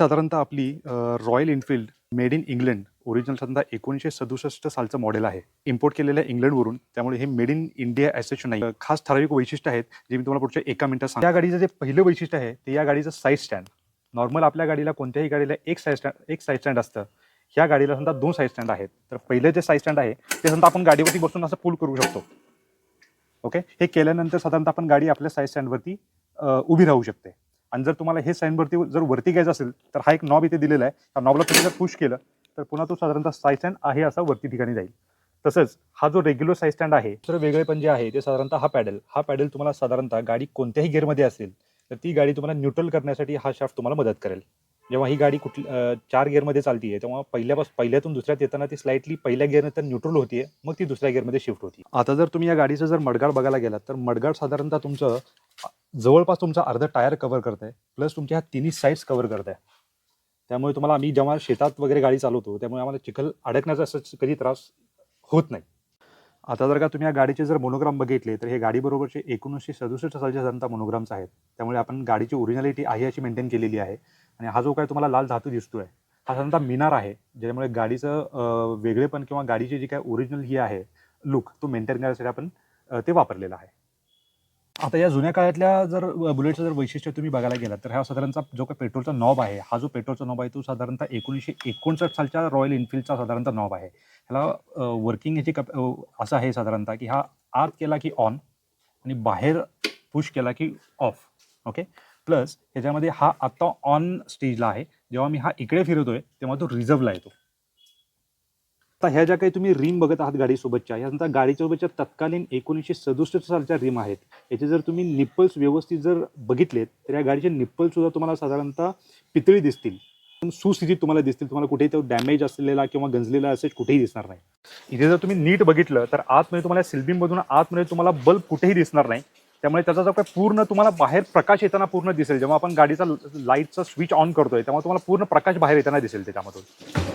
साधारणतः आपली Royal Enfield made in England original साधारणतः एकोणीसशे सदुसष्ट सालचं मॉडेल आहे. इम्पोर्ट केलेलं आहे इंग्लंडवरून त्यामुळे हे मेड इन इंडिया ॲसेच नाही. खास ठराविक वैशिष्ट्य आहेत जे मी तुम्हाला पुढच्या एका मिनिटात सांग या गाडीचं जे पहिलं वैशिष्ट्य आहे ते या गाडीचं साईड स्टँड नॉर्मल आपल्या गाडीला कोणत्याही गाडीला एक साईड स्टँड एक साईड स्टँड असतं. ह्या गाडीला समजा दोन साईड स्टँड आहेत. तर पहिलं जे साईड स्टँड आहे ते समजा आपण गाडीवरती बसून असं पुल करू शकतो. ओके हे केल्यानंतर साधारणतः आपण गाडी आपल्या साईड स्टँडवरती उभी राहू शकते. आणि जर तुम्हाला हे साईनवरती जर वरती घ्यायचं असेल तर हा एक नॉब इथे दिलेला आहे. त्या नॉबला तुम्ही जर पुश केलं तर पुन्हा तो साधारणतः साय स्टँड आहे असा वरती ठिकाणी जाईल. तसंच हा जो रेग्युलर साईड स्टँड आहे तर वेगळे पण जे आहे ते साधारणतः हा पॅडल हा पॅडल तुम्हाला साधारणतः गाडी कोणत्याही गिअरमध्ये असेल तर ती गाडी तुम्हाला न्यूट्रल करण्यासाठी हा शाफ्ट तुम्हाला मदत करेल. जेव्हा ही गाडी कुठली चार गिअरमध्ये चालतीये तेव्हा पहिल्यापासून पहिल्यातून दुसऱ्यात येताना ती स्लाइटली पहिल्या गिअरनंतर न्यूट्रल होतीये मग ती दुसऱ्या गिअरमध्ये शिफ्ट होती आता जर तुम्ही या गाडीचं जर मडगाड बघायला गेलात तर मडगाड साधारणतः तुमचं जवळपास तुमचा अर्धा टायर कव्हर करत आहे प्लस तुमच्या ह्या तिन्ही साईड्स कव्हर करत आहे त्यामुळे तुम्हाला आम्ही जेव्हा शेतात वगैरे गाडी चालवतो त्यामुळे आम्हाला चिखल अडकण्याचा असं कधी त्रास होत नाही. आता जर का तुम्ही या गाडीचे जर मोनोग्राम बघितले तर हे गाडीबरोबरचे एकोणीसशे सदुसष्ट सालच्या साधारणतः मोनोग्राम्स आहेत. त्यामुळे आपण गाडीची ओरिजिनॅलिटी आहे अशी मेंटेन केलेली आहे. आणि हा जो काय तुम्हाला लाल धातू दिसतोय हा साधारणतः मिनार आहे ज्यामुळे गाडीचं वेगळेपण किंवा गाडीची जी काय ओरिजिनल ही आहे लुक तो मेंटेन करण्यासाठी आपण ते वापरलेलं आहे. आता या जुन्या काळातल्या जर बुलेटचं जर वैशिष्ट्य तुम्ही बघायला गेलात तर हा साधारणतः जो काही पेट्रोलचा नॉब आहे हा जो पेट्रोलचा नॉब आहे तो साधारणतः एकोणीसशे एकोणसाठ सालच्या रॉयल एनफिल्डचा साधारणतः नॉब आहे. ह्याला वर्किंग ह्याची कप असं आहे साधारणतः की हा आत केला की ऑन आणि बाहेर पुश केला की ऑफ ओके प्लस ह्याच्यामध्ये हा आत्ता ऑन स्टेजला आहे. जेव्हा मी हा इकडे फिरतोय तेव्हा तो रिझर्वला येतो. आता ह्या ज्या काही तुम्ही रिम बघत आहात गाडीसोबतच्या ह्या नंतर गाडीसोबतच्या तत्कालीन एकोणीसशे सदुसष्ट सालच्या रिम आहेत. याचे जर तुम्ही निप्पल्स व्यवस्थित जर बघितलेत तर या गाडीचे निप्पल सुद्धा तुम्हाला साधारणतः पितळी दिसतील. पण सुस्थितीत तुम्हाला दिसतील. तुम्हाला कुठेही तो डॅमेज असलेला किंवा गंजलेला असेल कुठेही दिसणार नाही. इथे जर तुम्ही नीट बघितलं तर आतमध्ये तुम्हाला सिल्बीमधून आतमध्ये तुम्हाला बल्ब कुठेही दिसणार नाही. त्यामुळे त्याचा जो काही पूर्ण तुम्हाला बाहेर प्रकाश येताना पूर्ण दिसेल. जेव्हा आपण गाडीचा लाईटचा स्विच ऑन करतोय तेव्हा तुम्हाला पूर्ण प्रकाश बाहेर येताना दिसेल त्याच्यामधून.